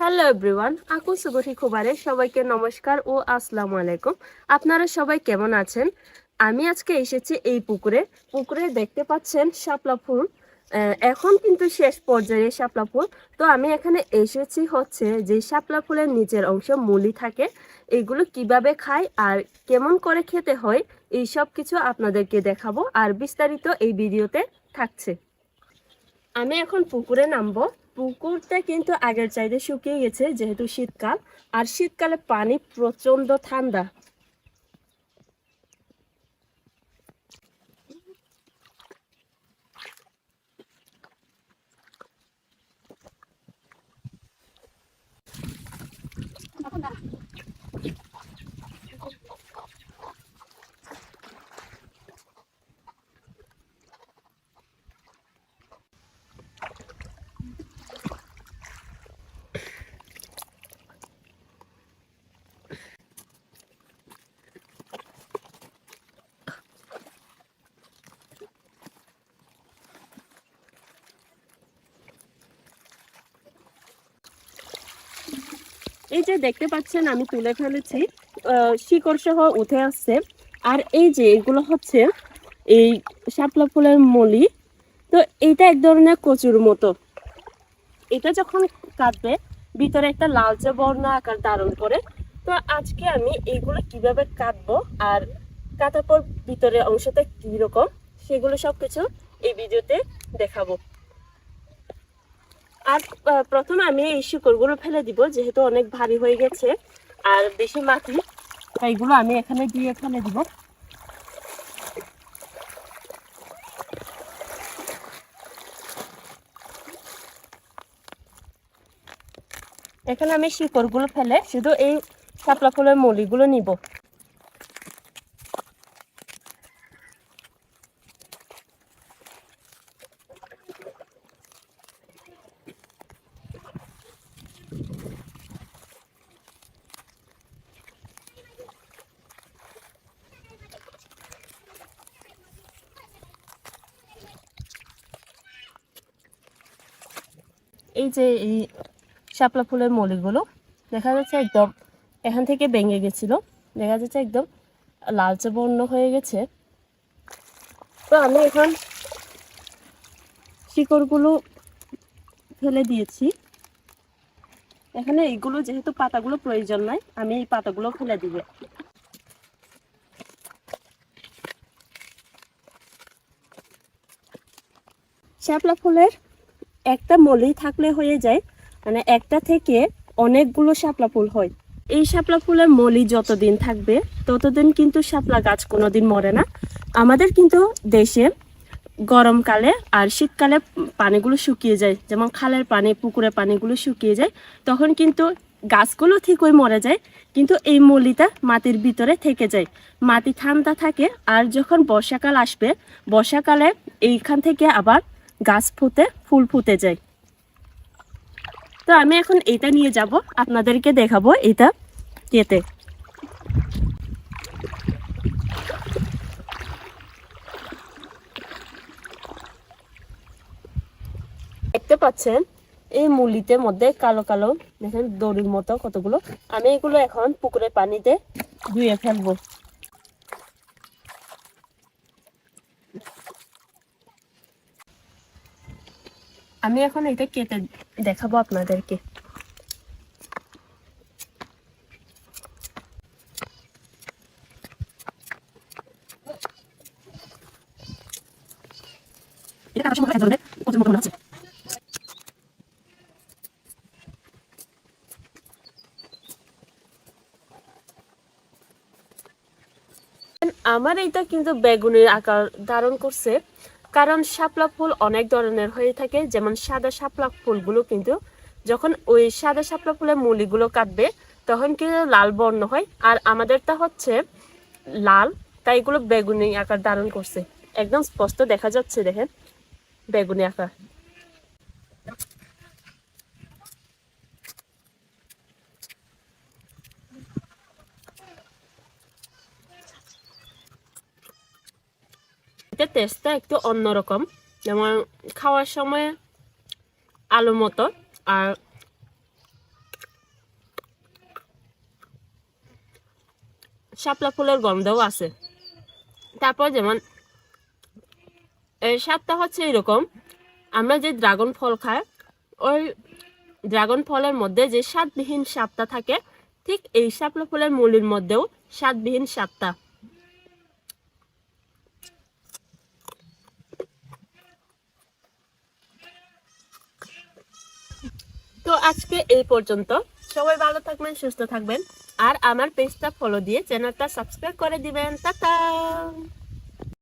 Hello everyone আকু সুগঠি খুবারে সবাইকে নমস্কার ও আসসালামু আলাইকুম। আপনারা সবাই কেমন আছেন? আমি আজকে এসেছি এই পুকুরে। পুকুরে দেখতে পাচ্ছেন শাপলা ফুল। এখন কিন্তু শেষ পর্যায়ে শাপলা ফুল। তো আমি এখানে এসেছি হচ্ছে যে শাপলা ফুলের নিচের অংশ মুলি থাকে। এগুলো কীভাবে খায় আর কেমন করে খেতে হয়, এই সব কিছু আপনাদেরকে দেখাবো। আর বিস্তারিত এই ভিডিওতে থাকছে। আমি এখন পুকুরে নামবো। পুকুরটা কিন্তু আগের চাইতে শুকিয়ে গেছে যেহেতু শীতকাল। আর শীতকালে পানি প্রচণ্ড ঠান্ডা। এই যে দেখতে পাচ্ছেন, আমি তুলে ফেলেছি। শিকড় সহ উঠে আসছে। আর এই যে এগুলো হচ্ছে এই শাপলা ফুলের মলি, তো এটা এক ধরনের কচুর মতো। এটা যখন কাটবে, ভিতরে একটা লালচে বর্ণ আকার ধারণ করে। তো আজকে আমি এইগুলো কীভাবে কাটবো আর কাটার পর ভিতরে অংশটা কীরকম, সেগুলো সবকিছু এই ভিডিওতে দেখাবো। আর প্রথমে আমি এই শিকড়গুলো ফেলে দিব, যেহেতু অনেক ভারী হয়ে গেছে। আর বেশি মাটি, এইগুলো আমি এখানে দিয়ে ফেলে দিব। এখানে আমি শিকড়গুলো ফেলে শুধু এই শাপলা ফুলের মলিগুলো নিব। এই যে এই শাপলা ফুলের মলিগুলো, দেখা যাচ্ছে একদম এখান থেকে ভেঙে গেছিল, দেখা যাচ্ছে একদম লালচে বর্ণ হয়ে গেছে। তো আমি এখন শিকড়গুলো ফেলে দিয়েছি। এখানে এইগুলো যেহেতু পাতাগুলো প্রয়োজন নাই, আমি এই পাতাগুলো ফেলে দিব। শ্যাপলা ফুলের একটা মলি থাকলে হয়ে যায় মানে একটা থেকে অনেকগুলো শাপলা ফুল হয়। এই শাপলা ফুলের মলি যতদিন থাকবে, ততদিন কিন্তু শাপলা গাছ কোনোদিন মরে না। আমাদের কিন্তু দেশে গরমকালে আর শীতকালে পানিগুলো শুকিয়ে যায়, যেমন খালের পানি, পুকুরের পানিগুলো শুকিয়ে যায়, তখন কিন্তু গাছগুলো ঠিকই মরে যায়, কিন্তু এই মলিটা মাটির ভিতরে থেকে যায়। মাটি ঠান্ডা থাকে আর যখন বর্ষাকাল আসবে, বর্ষাকালে এইখান থেকে আবার গাছ ফুটে, ফুল ফুটে যায়। তো আমি এখন এটা নিয়ে যাব, আপনাদেরকে দেখাবো এটা কেটে। দেখতে পাচ্ছেন, এই মুলিতে মধ্যে কালো কালো, দেখেন দড়ির মতো কতগুলো। আমি এগুলো এখন পুকুরের পানিতে ধুয়ে ফেলব। আমি এখন এটা কেটে দেখাবো আপনাদেরকে। আমার এটা কিন্তু বেগুনের আকার ধারণ করছে। কারণ শাপলা ফুল অনেক ধরনের হয়ে থাকে, যেমন সাদা শাপলা ফুলগুলো কিন্তু যখন ওই সাদা শাপলা ফুলের মুলিগুলো কাটবে, তখন কিন্তু লাল বর্ণ হয়। আর আমাদেরটা হচ্ছে লাল, তাই এগুলো বেগুনি আকার ধারণ করছে। একদম স্পষ্ট দেখা যাচ্ছে দেখেন, বেগুনি আকার। এটা টেস্টটা একটু অন্যরকম যেমন খাওয়ার সময় আলু মতো আর শাপলা ফুলের গন্ধও আছে। তারপর যেমন স্বাদটা হচ্ছে এরকম। আমরা যে ড্রাগন ফল খাই, ওই ড্রাগন ফলের মধ্যে যে স্বাদবিহীন স্বাদটা থাকে, ঠিক এই শাপলা ফুলের মূলির মধ্যেও স্বাদবিহীন স্বাদটা। আজকে এই পর্যন্ত। সবাই ভালো থাকবেন, সুস্থ থাকবেন। আর আমার পেজটা ফলো দিয়ে চ্যানেলটা সাবস্ক্রাইব করে দিবেন। টাটা!